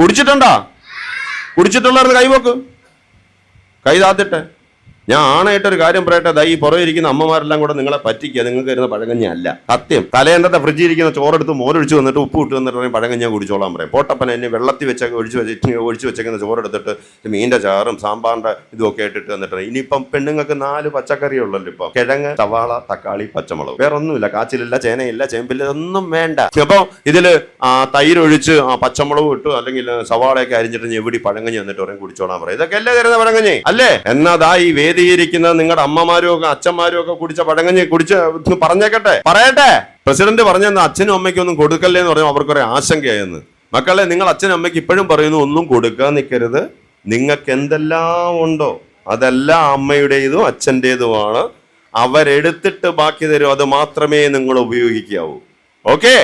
കുടിച്ചിട്ടുണ്ടോ? കുടിച്ചിട്ടുള്ളവർ കൈവക്ക് കൈ താത്തിട്ടെ. ഞാൻ ആണായിട്ടൊരു കാര്യം പറയട്ടെ ദാ ഈ പുറകെ ഇരിക്കുന്ന അമ്മമാരെല്ലാം കൂടെ നിങ്ങളെ പറ്റിക്കുക നിങ്ങൾക്ക് വരുന്ന പഴങ്കഞ്ഞ അല്ല. സത്യം. തലേന്നത്തെ ഫ്രിഡ്ജിൽ ഇരിക്കുന്ന ചോറെടുത്ത് മോരൊഴിച്ച് വന്നിട്ട് ഉപ്പ് ഇട്ട് വന്നിട്ട് പറയും പഴങ്കഞ്ഞ കുടിച്ചോളാൻ പറയും. പോട്ടപ്പന എന്നെ വെള്ളത്തിൽ വെച്ച ഒഴിച്ച് വെച്ച് ഒഴിച്ച് വെച്ചേക്കുന്ന ചോറെടുത്തിട്ട് മീന്റെ ചാറും സാമ്പാറിന്റെ ഇതുമൊക്കെ ഇട്ടിട്ട് വന്നിട്ട് ഇനിയിപ്പം പെണ്ണുങ്ങൾക്ക് നാല് പച്ചക്കറി ഉള്ളല്ലോ ഇപ്പം. കിഴങ്ങ് സവാള തക്കാളി പച്ചമുളക്. വേറെ ഒന്നുമില്ല. കാച്ചിലില്ല ചേനയില്ല ചേമ്പില്ല ഒന്നും വേണ്ട. അപ്പോൾ ഇതിൽ ആ, തൈര് ഒഴിച്ച് ആ പച്ചമുളക് ഇട്ടു അല്ലെങ്കിൽ സവാളയൊക്കെ അരിഞ്ഞിട്ട് ഞെവിടി പഴങ്കഞ്ഞ് വന്നിട്ട് പറയും കുടിച്ചോളാൻ പറയും. ഇതൊക്കെ അല്ലേ തരുന്ന പഴങ്കഞ്ഞി? അല്ലേ? എന്നതാ ഈ വേദിയിരിക്കുന്ന നിങ്ങളുടെ അമ്മമാരും ഒക്കെ അച്ഛന്മാരും ഒക്കെ കുടിച്ച പടങ്ങഞ്ഞ് കുടിച്ച് പറഞ്ഞേക്കട്ടെ. പറയട്ടെ. പ്രസിഡന്റ് പറഞ്ഞെന്ന് അച്ഛനും അമ്മയ്ക്കും ഒന്നും കൊടുക്കല്ലേ എന്ന് പറയുമ്പോൾ അവർക്കൊരു ആശങ്കയായെന്ന് മക്കളെ നിങ്ങൾ അച്ഛനും അമ്മയ്ക്ക് ഇപ്പോഴും പറയുന്നു ഒന്നും കൊടുക്കാൻ നിൽക്കരുത് നിങ്ങൾക്ക് എന്തെല്ലാം ഉണ്ടോ അതെല്ലാം അമ്മയുടേതും അച്ഛന്റെതുമാണ് അവരെടുത്തിട്ട് ബാക്കി തരും. അത് മാത്രമേ നിങ്ങൾ ഉപയോഗിക്കാവൂ. ഓക്കെ?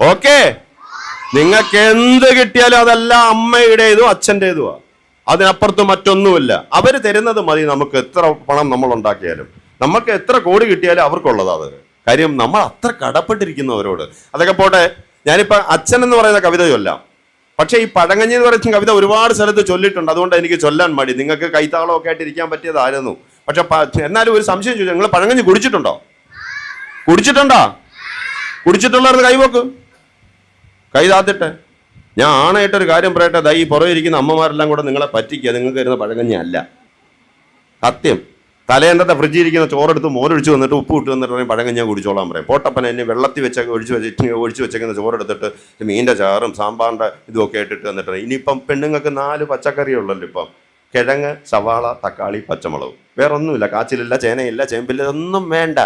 ഓക്കെ? നിങ്ങൾക്ക് എന്ത് കിട്ടിയാലും അതെല്ലാം അമ്മയുടേതും അച്ഛന്റെതുമാ അതിനപ്പുറത്ത് മറ്റൊന്നുമില്ല. അവർ തരുന്നത് മതി നമുക്ക് എത്ര പണം നമ്മൾ ഉണ്ടാക്കിയാലും. നമുക്ക് എത്ര കോടി കിട്ടിയാലും അവർക്കുള്ളതാ അത്. കാര്യം നമ്മൾ അത്ര കടപ്പെട്ടിരിക്കുന്നവരോട്. അതൊക്കെ പോട്ടെ ഞാനിപ്പോൾ അച്ഛൻ എന്ന് പറയുന്ന കവിത ചൊല്ലാം. പക്ഷേ ഈ പഴങ്ങഞ്ഞി എന്ന് പറയുന്ന കവിത ഒരുപാട് സ്ഥലത്ത് ചൊല്ലിട്ടുണ്ട്. അതുകൊണ്ട് എനിക്ക് ചൊല്ലാൻ മടി. നിങ്ങൾക്ക് കൈത്താളമൊക്കെ ആയിട്ട് ഇരിക്കാൻ പറ്റിയതായിരുന്നു പക്ഷെ എന്നാലും ഒരു സംശയം ചോദിച്ചു നിങ്ങൾ പഴങ്ങഞ്ഞി കുടിച്ചിട്ടുണ്ടോ? കുടിച്ചിട്ടുണ്ടോ? കുടിച്ചിട്ടുള്ളവർ കൈവക്ക് കൈ താത്തിട്ടെ. ഞാൻ ആണായിട്ടൊരു കാര്യം പറയട്ടെ ദാ ഈ പുറകെ ഇരിക്കുന്ന അമ്മമാരെല്ലാം കൂടെ നിങ്ങളെ പറ്റിക്കുക നിങ്ങൾക്ക് വരുന്ന പഴകഞ്ഞല്ല സത്യം. തലേന്നത്തെ ഫ്രിഡ്ജിൽ ഇരിക്കുന്ന ചോറെടുത്ത് മോരൊഴിച്ച് വന്നിട്ട് ഉപ്പ് ഇട്ട് വന്നിട്ട് പറയും പഴങ്കഞ്ഞ കുടിച്ചോളാൻ പറയും. പോട്ടപ്പന എന്നെ വെള്ളത്തിൽ വെച്ച ഒഴിച്ച് വെച്ച് ഒഴിച്ച് വെച്ചേക്കുന്ന ചോറെടുത്തിട്ട് മീന്റെ ചാറും സാമ്പാറിന്റെ ഇതുമൊക്കെ ആയിട്ടിട്ട് വന്നിട്ട് ഇനിയിപ്പം പെണ്ണുങ്ങൾക്ക് നാല് പച്ചക്കറി ഉള്ളല്ലോ ഇപ്പം. കിഴങ്ങ് സവാള തക്കാളി പച്ചമുളക്. വേറൊന്നുമില്ല. കാച്ചിലില്ല ചേനയില്ല ചേമ്പില്ല ഒന്നും വേണ്ട.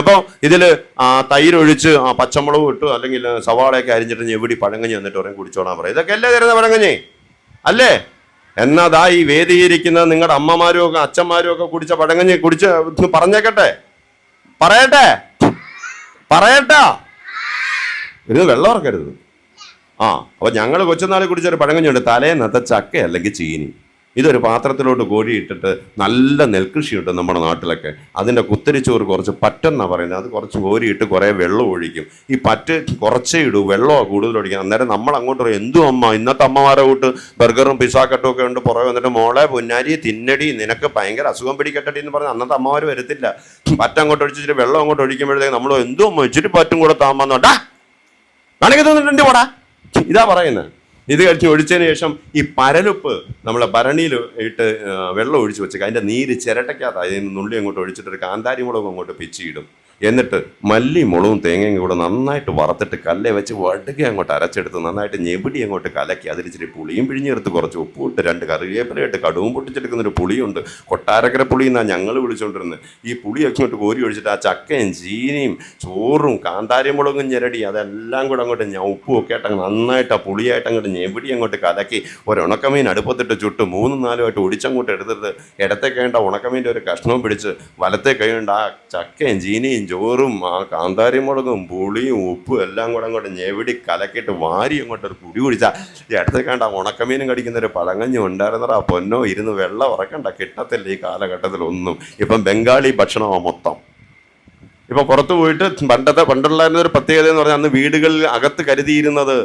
അപ്പോൾ ഇതിൽ തൈര് ഒഴിച്ച് ആ പച്ചമുളക് ഇട്ടു അല്ലെങ്കിൽ സവാളയൊക്കെ അരിഞ്ഞിട്ട് ഞെവിടി പഴങ്കഞ്ഞി എന്നിട്ട് പറയും കുടിച്ചോളാൻ പറയും. ഇതൊക്കെ അല്ലേ തരുന്ന പഴങ്കഞ്ഞി? അല്ലേ? എന്നതാ ഈ വേദിയിരിക്കുന്ന നിങ്ങളുടെ അമ്മമാരും ഒക്കെ അച്ഛന്മാരും ഒക്കെ കുടിച്ച പഴങ്കഞ്ഞി കുടിച്ച് പറഞ്ഞേക്കട്ടെ. പറയട്ടെ. പറയട്ടാ. ഇരുന്ന് വെള്ളം ഇറക്കരുത് ആ അപ്പൊ ഞങ്ങൾ കൊച്ചുനാളിൽ കുടിച്ചൊരു പഴങ്കഞ്ഞുണ്ട് തലേന്നത്തെ ചക്ക അല്ലെങ്കിൽ ചീനി. ഇതൊരു പാത്രത്തിലോട്ട് കോഴിയിട്ടിട്ട് നല്ല നെൽകൃഷിയുണ്ട് നമ്മുടെ നാട്ടിലൊക്കെ. അതിന്റെ കുത്തരിച്ചോറ് കുറച്ച് പറ്റെന്നാണ് പറയുന്നത്. അത് കുറച്ച് കോരിയിട്ട് കുറേ വെള്ളം ഒഴിക്കും. ഈ പറ്റ് കുറച്ചേ ഇടൂ വെള്ളമാണ് കൂടുതൽ ഒഴിക്കുക അന്നേരം നമ്മൾ അങ്ങോട്ട് പറയും എന്തു അമ്മ? ഇന്നത്തെ അമ്മമാരെ കൂട്ട് ബർഗറും പിസാക്കട്ടും ഒക്കെ ഉണ്ട് പുറകെ വന്നിട്ട് മോളെ പൊന്നാരി തിന്നടി നിനക്ക് ഭയങ്കര അസുഖം പിടിക്കട്ടെ എന്ന് പറഞ്ഞ് അന്നത്തെ അമ്മമാർ വരത്തില്ല. പറ്റ അങ്ങോട്ട് ഒഴിച്ചിട്ട് വെള്ളം അങ്ങോട്ട് ഒഴിക്കുമ്പോഴത്തേക്ക് നമ്മൾ എന്തോ അമ്മ? ഇച്ചിരി പറ്റും കൂടെ താമെന്നോട്ടാ കണക്ക് തോന്നിട്ടുണ്ട് പോടാ. ഇതാ പറയുന്നത്. ഇത് കഴിച്ച് ഒഴിച്ചതിന് ശേഷം ഈ പരലുപ്പ് നമ്മളെ ഭരണിയിൽ ഇട്ട് വെള്ളം ഒഴിച്ച് വെച്ചേക്കാം. അതിന്റെ നീര് ചിരട്ടയ്ക്കകത്ത് അതിൽ നിന്ന് നുള്ളി അങ്ങോട്ട് ഒഴിച്ചിട്ടൊരു കാന്താരി മുളകും അങ്ങോട്ട് പിച്ചിയിടും. എന്നിട്ട് മല്ലി മുളകും തേങ്ങയും കൂടെ നന്നായിട്ട് വറുത്തിട്ട് കല്ലെ വെച്ച് വടുക അങ്ങോട്ട് അരച്ചെടുത്ത് നന്നായിട്ട് ഞെപിടി അങ്ങോട്ട് കലക്കി. അതിലിച്ചിരി പുളിയും പിഴിഞ്ഞെടുത്ത് കുറച്ച് ഉപ്പും ഇട്ട് രണ്ട് കറിവേപ്പിലയിട്ട് കടുവും പൊട്ടിച്ചെടുക്കുന്ന ഒരു പുളിയുണ്ട്. കൊട്ടാരക്കര പുളി എന്നാണ് ഞങ്ങൾ വിളിച്ചുകൊണ്ടിരുന്നത് ഈ പുളിയൊക്കെ ഇങ്ങോട്ട് കോരി ഒഴിച്ചിട്ട് ആ ചക്കയും ചീനിയും ചോറും കാന്താരി മുളകും ഞെരടി. അതെല്ലാം കൂടെ അങ്ങോട്ട് ഞാൻ ഉപ്പും ഒക്കെ ആയിട്ട് നന്നായിട്ട് ആ പുളിയായിട്ട് അങ്ങോട്ട് ഞെബിടി അങ്ങോട്ട് കലക്കി. ഒരു ഉണക്കമീൻ അടുപ്പത്തിട്ട് ചുട്ട് മൂന്നും നാലും ആയിട്ട് ഒടിച്ചങ്ങോട്ട് എടുത്തിട്ട് ഇടത്തെ കൈണ്ട ഉണക്കമീന്റെ ഒരു കഷ്ണവും പിടിച്ച് വലത്തെ കൈകൊണ്ട് ആ ചക്കയും ചീനിയും ചോറും ആ കാന്താരി മുളകും പുളിയും ഉപ്പും എല്ലാം കൂടെ അങ്ങോട്ട് ഞെവിടി കലക്കിയിട്ട് വാരി അങ്ങോട്ട് ഒരു കുടി കുടിച്ചാ. ഇടത്ത് കണ്ട ഉണക്കമീനും കടിക്കുന്ന ഒരു പഴങ്ങഞ്ഞു ഉണ്ടായിരുന്നടാ പൊന്നോ ഇരുന്ന് വെള്ളം ഉറക്കണ്ട. കിട്ടത്തില്ല ഈ കാലഘട്ടത്തിൽ ഒന്നും. ഇപ്പം ബംഗാളി ഭക്ഷണമാണ് മൊത്തം. ഇപ്പൊ പുറത്തു പോയിട്ട് പണ്ടത്തെ പണ്ടുള്ള ഒരു പ്രത്യേകത എന്ന് പറഞ്ഞാൽ അന്ന് വീടുകളിൽ അകത്ത് കരുതിയിരുന്നത്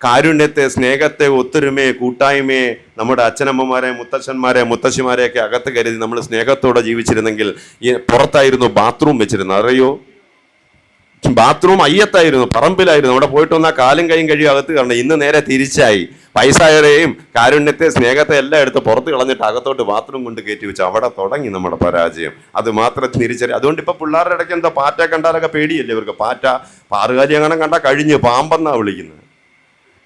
കാരുണ്യത്തെ സ്നേഹത്തെ ഒത്തൊരുമയെ കൂട്ടായ്മയെ നമ്മുടെ അച്ഛനമ്മമാരെ മുത്തച്ഛന്മാരെ മുത്തശ്ശിമാരെയൊക്കെ അകത്ത് കരുതി നമ്മൾ സ്നേഹത്തോടെ ജീവിച്ചിരുന്നെങ്കിൽ പുറത്തായിരുന്നു ബാത്റൂം വെച്ചിരുന്നത്. അറിയോ? ബാത്റൂം അയ്യത്തായിരുന്നു പറമ്പിലായിരുന്നു. അവിടെ പോയിട്ട് വന്നാൽ കാലും കൈയും കഴിയും അകത്ത് കയറണം. ഇന്ന് നേരെ തിരിച്ചായി. പൈസയുടെയും കാരുണ്യത്തെ സ്നേഹത്തെ എല്ലാം എടുത്ത് പുറത്ത് കളഞ്ഞിട്ട് അകത്തോട്ട് ബാത്റൂം കൊണ്ട് കയറ്റി വെച്ചു. അവിടെ തുടങ്ങി നമ്മുടെ പരാജയം. അത് മാത്രം തിരിച്ചറി അതുകൊണ്ട് ഇപ്പൊ പിള്ളേരുടെ ഇടയ്ക്ക് എന്താ പാറ്റ കണ്ടാലൊക്കെ പേടിയല്ലേ ഇവർക്ക്? പാറ്റ പാറുകാലി അങ്ങനെ കണ്ടാൽ കഴിഞ്ഞ് പാമ്പെന്നാ വിളിക്കുന്നത്.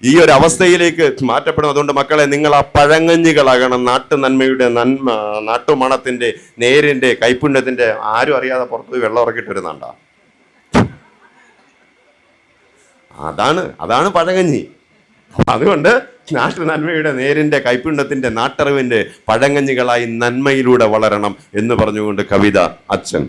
ഈ ഒരു അവസ്ഥയിലേക്ക് മാറ്റപ്പെടും. അതുകൊണ്ട് മക്കളെ നിങ്ങൾ ആ പഴങ്ങഞ്ഞികളാകണം. നാട്ടു നന്മയുടെ നന്മ നാട്ടുമണത്തിന്റെ നേരിന്റെ കൈപ്പുണ്യത്തിന്റെ ആരും അറിയാതെ പുറത്ത് വെള്ളം ഇറക്കിയിട്ട് വരുന്നുണ്ടോ അതാണ് അതാണ് പഴങ്ങഞ്ഞി. അതുകൊണ്ട് നാട്ടു നന്മയുടെ നേരിന്റെ കൈപ്പുണ്യത്തിന്റെ നാട്ടറിവിന്റെ പഴങ്ങഞ്ഞികളായി നന്മയിലൂടെ വളരണം എന്ന് പറഞ്ഞുകൊണ്ട് കവിത അച്ഛൻ